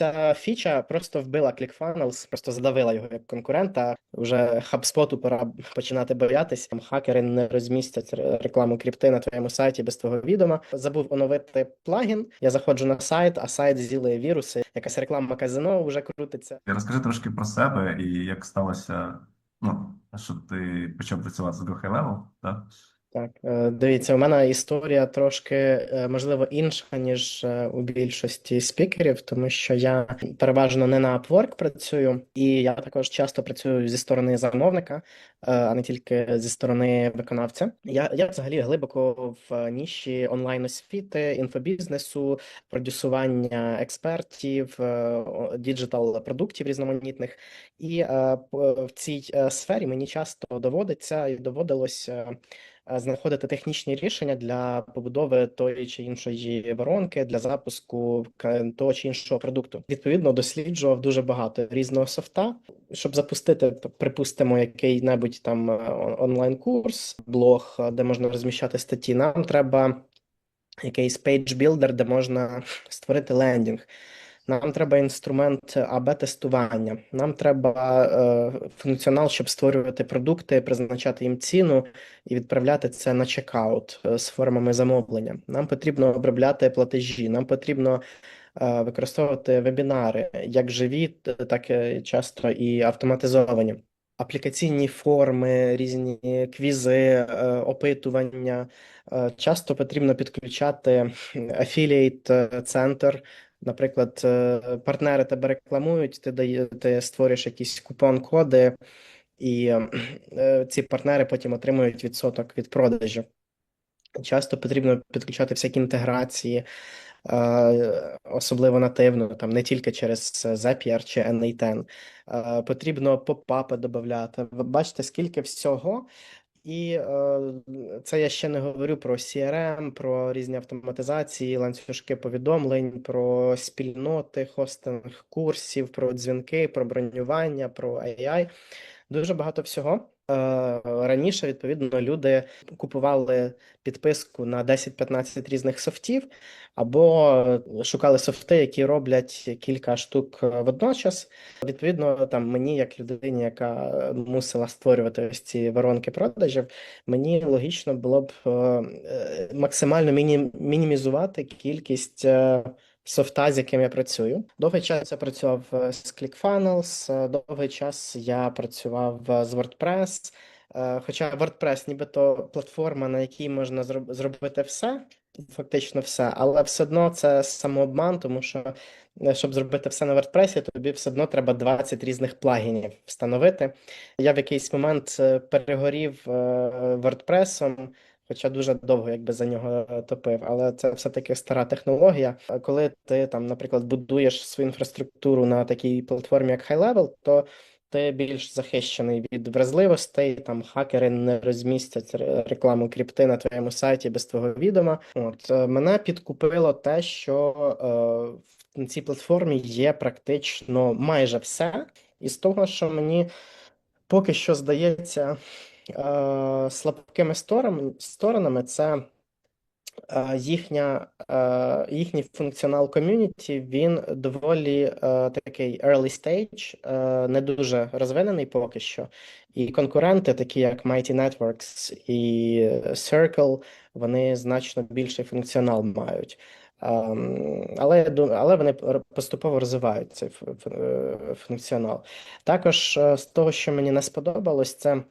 ця фіча просто вбила ClickFunnels, просто задавила його як конкурента. Вже HubSpot пора починати боятися. Хакери не розмістять рекламу крипти на твоєму сайті без твого відома. Забув оновити плагін. Я заходжу на сайт, а сайт зілає віруси. Якась реклама казино вже крутиться. Розкажи трошки про себе і як сталося, ну, що ти почав працювати з Go High Level, так? Так, е, дивіться, у мене історія трошки, е, можливо, інша, ніж е, у більшості спікерів, тому що я переважно не на Upwork працюю, і я також часто працюю зі сторони замовника, а не тільки зі сторони виконавця. Я, я взагалі глибоко в ніші онлайн-освіти, інфобізнесу, продюсування експертів, діджитал продуктів різноманітних. І в цій сфері мені часто доводиться і доводилось знаходити технічні рішення для побудови тої чи іншої воронки, для запуску того чи іншого продукту. Відповідно, досліджував дуже багато різного софта, щоб запустити, припустимо, який-небудь там е, онлайн-курс, блог, е, де можна розміщати статті. Нам треба якийсь builder, де можна створити лендінг. Нам треба інструмент АБ-тестування. Нам треба е, функціонал, щоб створювати продукти, призначати їм ціну і відправляти це на чекаут е, з формами замовлення. Нам потрібно обробляти платежі. Нам потрібно е, використовувати вебінари, як живі, так і часто і автоматизовані. Аплікаційні форми, різні квізи, е, опитування. Е, Часто потрібно підключати affiliate центр. Наприклад, е, партнери тебе рекламують, ти дає, ти створюєш якісь купон-коди, і е, ці партнери потім отримують відсоток від продажів. Часто потрібно підключати всякі інтеграції, е, особливо нативно, там не тільки через Zapier чи N8. Е, Потрібно попапи додати. Бачите, скільки всього. І е, це я ще не говорю про CRM, про різні автоматизації, ланцюжки повідомлень, про спільноти, хостинг курсів, про дзвінки, про бронювання, про AI. Дуже багато всього. Е, Раніше, відповідно, люди купували підписку на 10-15 різних софтів, або шукали софти, які роблять кілька штук е, водночас. Відповідно, там мені, як людині, яка мусила створювати ось ці воронки продажів, мені логічно було б е, е, максимально мінімізувати кількість. Софта, з яким я працюю. Довгий час я працював е, з ClickFunnels, е, довгий час я працював е, з WordPress. Хоча WordPress нібито платформа, на якій можна зроб- зробити все, фактично все, але все одно це самообман, тому що щоб зробити все на WordPress, тобі все одно треба 20 різних плагінів встановити. Я в якийсь момент перегорів WordPress, Хоча дуже довго якби за нього е, топив, але це все-таки стара технологія. А Коли ти там, наприклад, будуєш свою інфраструктуру на такій платформі, як High-Level, то ти більш захищений від вразливостей, там хакери не розмістять рекламу крипти на твоєму сайті без твого відома. От е, мене підкупило те, що е, в цій платформі є практично майже все, і з того, що мені поки що здається е, слабкими сторон- сторонами, це е, їхня, е, їхній функціонал ком'юніті, він доволі такий early stage, не дуже розвинений поки що. І конкуренти, такі як Mighty Networks і Circle, вони значно більший функціонал мають. Ем, Але, але вони поступово розвивають цей функціонал. Також з того, що мені не сподобалось, це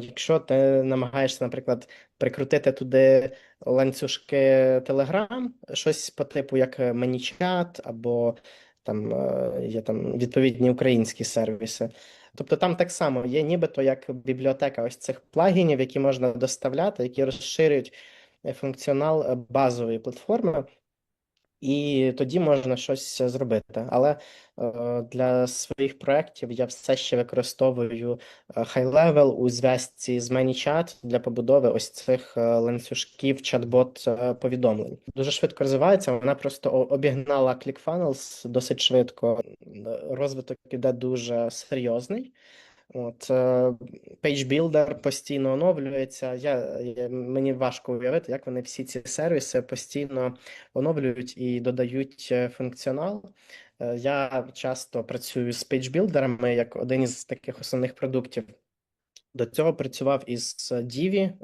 Якщо ти намагаєшся, наприклад, прикрутити туди ланцюжки Telegram, щось по типу як ManyChat, або там е, є там відповідні українські сервіси. Тобто там так само є нібито як бібліотека ось цих плагінів, які можна доставляти, які розширюють е, функціонал е, базової платформи. І тоді можна щось зробити. Але е, для своїх проєктів я все ще використовую е, High-Level у зв'язці з ManyChat для побудови ось цих е, ланцюжків чат-бот е, повідомлень. Дуже швидко розвивається. Вона просто обігнала ClickFunnels досить швидко. Розвиток іде дуже серйозний. От, е, Page постійно оновлюється. Я, я, мені важко уявити, як вони всі ці сервіси постійно оновлюють і додають е, функціонал. Е, Я часто працюю з пейджбілдерами як один із таких основних продуктів. До цього працював із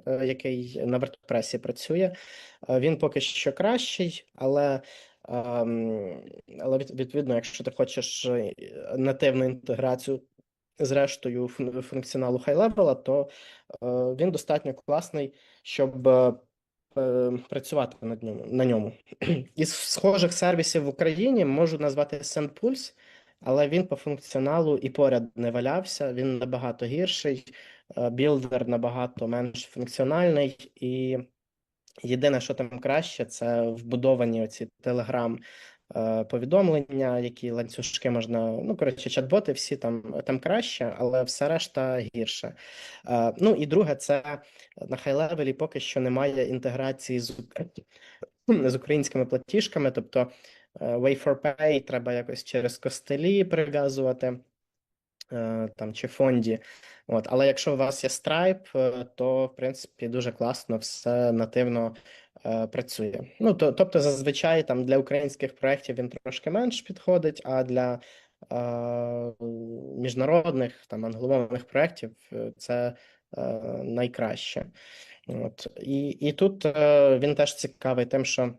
е, який на WordPress працює. Він поки що кращий, але, ем, але відповідно, якщо ти хочеш нативну інтеграцію з рештою функціоналу high-level, то е, він достатньо класний, щоб е, е, працювати над ньому, на ньому. Із схожих сервісів в Україні можу назвати SendPulse, але він по функціоналу і поряд не валявся, він набагато гірший, білдер набагато менш функціональний, і єдине, що там краще, це вбудовані оці Telegram повідомлення, які ланцюжки можна. Ну, коротше, чат-боти всі там, там краще, але все решта гірше. Е, Ну і друге, це на хай-левелі поки що немає інтеграції з, з українськими платіжками, тобто е, Way4Pay треба якось через костелі прив'язувати. е, Там чи фонді, от але якщо у вас є Stripe, е, то в принципі дуже класно все нативно е, працює. Ну то, тобто, зазвичай там для українських проєктів він трошки менш підходить, а для е, міжнародних там англомовних проєктів е, це е, найкраще. От і, і тут е, він теж цікавий тим, що.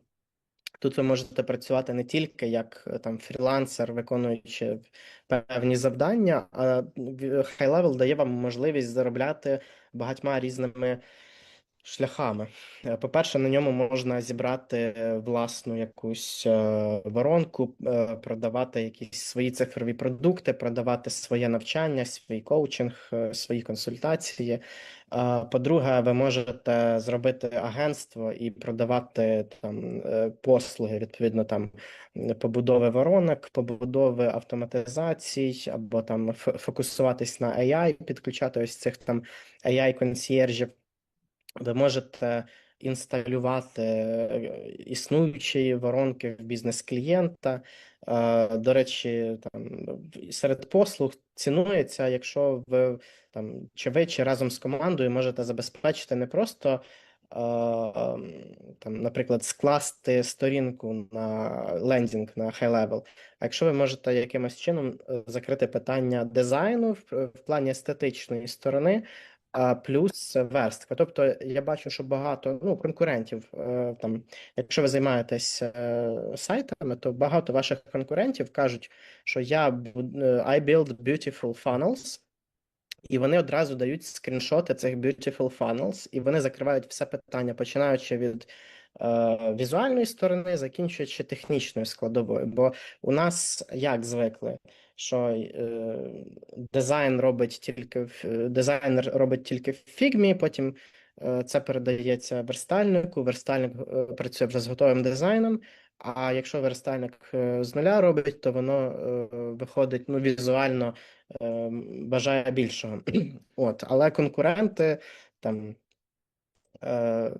Тут ви можете працювати не тільки як е, там фрілансер, виконуючи певні завдання, а Level дає вам можливість заробляти багатьма різними шляхами. Е, По-перше, на ньому можна зібрати е, власну якусь е, воронку, продавати якісь свої цифрові продукти, продавати своє навчання, свій коучинг, свої консультації. По-друге, ви можете зробити агентство і продавати там послуги, відповідно, там побудови воронок, побудови автоматизацій, або там фокусуватись на AI, підключати ось цих там AI-консьєржів. Ви можете інсталювати е, існуючі воронки в бізнес-клієнта. Е, До речі, там серед послуг цінується, якщо ви там чи ви, чи разом з командою можете забезпечити не просто е, там, наприклад, скласти сторінку на лендінг на high level, а якщо ви можете якимось чином закрити питання дизайну в, плані естетичної сторони, плюс верстка. Тобто я бачу, що багато ну, конкурентів е, там, якщо ви займаєтесь е, сайтами, то багато ваших конкурентів кажуть, що я е, I build beautiful funnels, і вони одразу дають скріншоти цих beautiful funnels, і вони закривають все питання, починаючи від е, візуальної сторони, закінчуючи технічною складовою. Бо у нас як звикли, що е, дизайн робить тільки в- е, дизайнер робить тільки в фігмі, потім е, це передається верстальнику, верстальник е, працює вже з готовим дизайном. А якщо верстальник е, з нуля робить, то воно е, виходить ну, візуально е, бажає більшого. От, але конкуренти там е,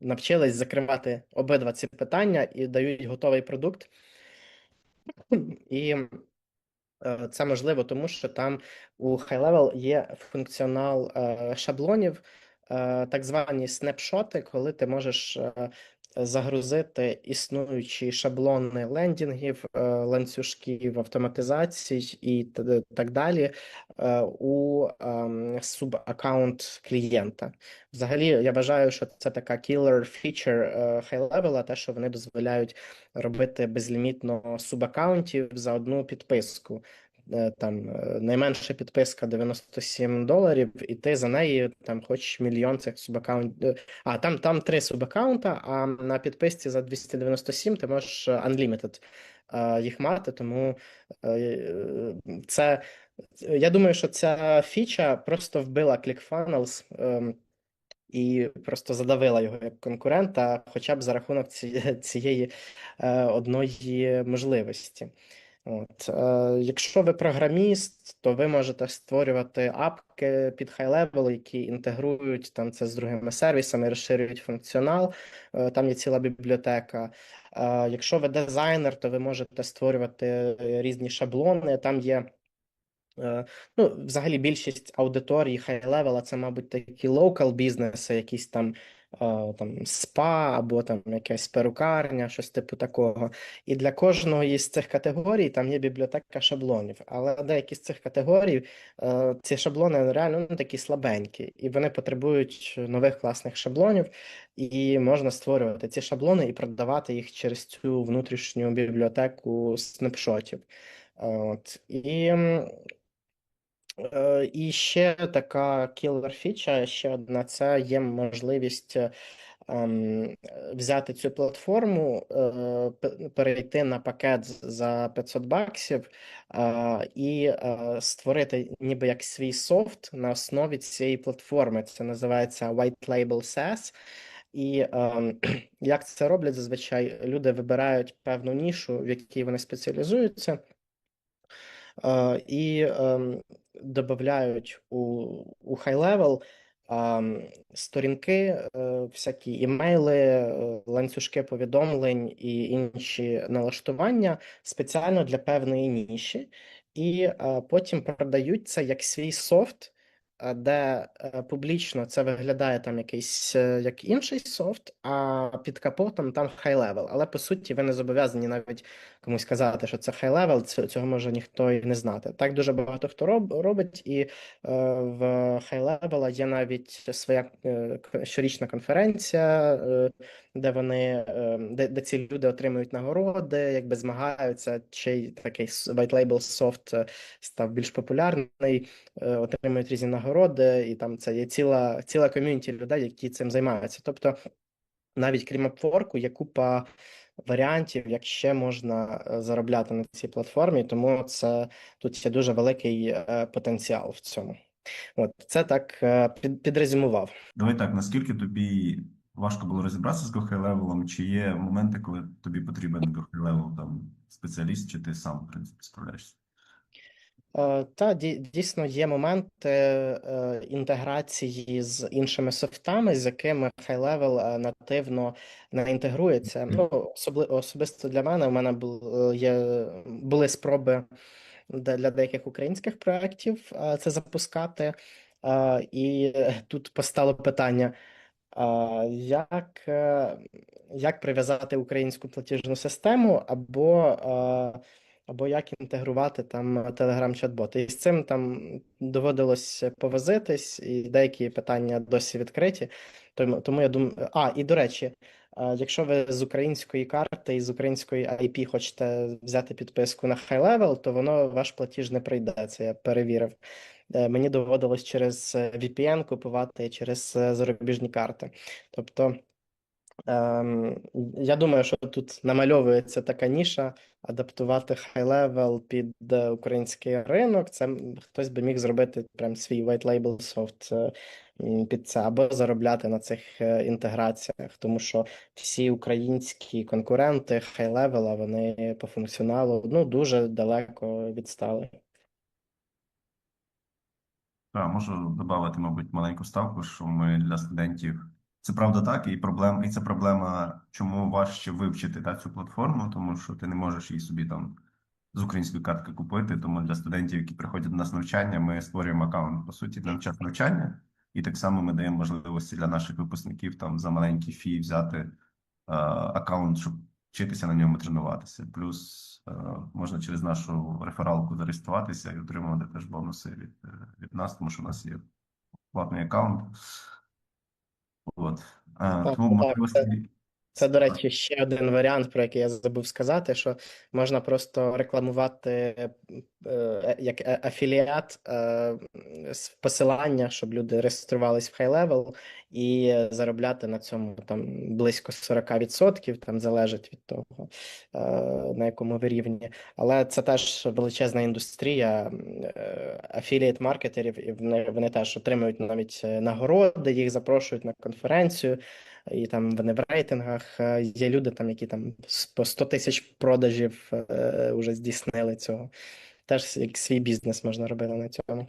навчились закривати обидва ці питання і дають готовий продукт. І це можливо, тому що там у High Level є функціонал е, шаблонів, е, так звані снапшоти, коли ти можеш е, загрузити існуючі шаблони лендінгів, е, ланцюжків, автоматизацій і так далі е, у ем, субаккаунт клієнта. Взагалі, я вважаю, що це така killer feature е, Level, те, що вони дозволяють робити безлімітно субаккаунтів за одну підписку. Е, Там е, найменша підписка 97 доларів, і ти за неї там хочеш мільйон цих субаккаунтів. А там, там три субаккаунта, а на підписці за 297 ти можеш е, unlimited е, їх мати. Тому е, це я думаю, що ця фіча просто вбила ClickFunnels ем, і просто задавила його як конкурента, хоча б за рахунок ці- цієї е, одної можливості. От. Е, якщо ви програміст, то ви можете створювати апки під high-level, які інтегрують там це з другими сервісами, розширюють функціонал. Е, там є ціла бібліотека. Е, якщо ви дизайнер, то ви можете створювати е, різні шаблони. Там є Е, Ну, взагалі, більшість аудиторії high-level, це, мабуть, такі local бізнеси, якісь там, там спа або там якась перукарня, щось типу такого. І для кожної з цих категорій там є бібліотека шаблонів. Але деякі з цих категорій, е, ці шаблони реально ну, такі слабенькі, і вони потребують нових класних шаблонів, і можна створювати ці шаблони і продавати їх через цю внутрішню бібліотеку снапшотів. От. І Е, І ще така кілер фіча, ще одна, це є можливість е, ем, взяти цю платформу, е, перейти на пакет за 500 баксів е, і е, створити ніби як свій софт на основі цієї платформи. Це називається White Label SaaS. І ем, як це роблять зазвичай, люди вибирають певну нішу, в якій вони спеціалізуються. І додають у, у ем, сторінки, е, всякі імейли, е, ланцюжки повідомлень і інші налаштування спеціально для певної ніші, і потім продають це як свій софт. Де е, публічно це виглядає там якийсь е, як інший софт, а під капотом там level. Але по суті ви не зобов'язані навіть комусь казати, що це ц- цього може ніхто і не знати. Так дуже багато хто роб, робить, і е, в level є навіть своя щорічна конференція, де вони де, де ці люди отримують нагороди, якби змагаються, чий такий white label софт став більш популярний, отримують різні нагороди, і там це є ціла ціла ком'юніті людей, які цим займаються. Тобто навіть крім Upwork, є купа варіантів, як ще можна е, заробляти на цій платформі, тому це тут є дуже великий е, потенціал в цьому. От це так е, під, підрезюмував. Давай так, наскільки тобі важко було розібратися з GoHigh-левелом, чи є моменти, коли тобі потрібен GoHigh-левел там спеціаліст, чи ти сам, в принципі, справляєшся? Е, Та дійсно є моменти е, інтеграції з іншими софтами, з якими е, нативно не інтегрується. Ну, особисто для мене, у мене е, є, були спроби для деяких українських проєктів це запускати. І тут постало питання. Як, як прив'язати українську платіжну систему, або, або як інтегрувати там Telegram-чат-бот? І з цим там доводилось повозитись, і деякі питання досі відкриті. Тому, тому я думаю, а, і до речі, якщо ви з української карти і з української IP хочете взяти підписку на High Level, то воно ваш платіж не прийде. Це я перевірив. Е, Мені доводилось через е, VPN купувати через е, зарубіжні карти. Тобто, я думаю, що тут намальовується така ніша, адаптувати high-level під е, український ринок. Це хтось би міг зробити прям свій white label софт е, під це, або заробляти на цих е, інтеграціях, тому що всі українські конкуренти high-level, вони по функціоналу ну, дуже далеко відстали. Так, можу додати, мабуть, маленьку ставку, що ми для студентів. Це правда так, і проблем, і це проблема, чому важче вивчити та, цю платформу, тому що ти не можеш її собі там з української картки купити. Тому для студентів, які приходять до нас навчання, ми створюємо аккаунт, по суті, на час навчання, і так само ми даємо можливості для наших випускників там за маленький фі взяти е, аккаунт, щоб вчитися на ньому тренуватися. Плюс е, можна через нашу рефералку зареєструватися і отримувати теж бонуси від, е, від нас, тому що у нас є платний аккаунт. От. Е, Так, тому так, можливості. Це, до речі, ще один варіант, про який я забув сказати, що можна просто рекламувати е, як е- афіліат е, посилання, щоб люди реєструвались в Level і заробляти на цьому там близько 40%, там залежить від того, е, на якому ви рівні. Але це теж величезна індустрія афілієт маркетерів, і вони, вони теж отримують навіть е, нагороди, їх запрошують на конференцію і там вони в рейтингах е, є люди, там, які там по 100 тисяч продажів е, вже здійснили цього. Теж як свій бізнес можна робити на цьому.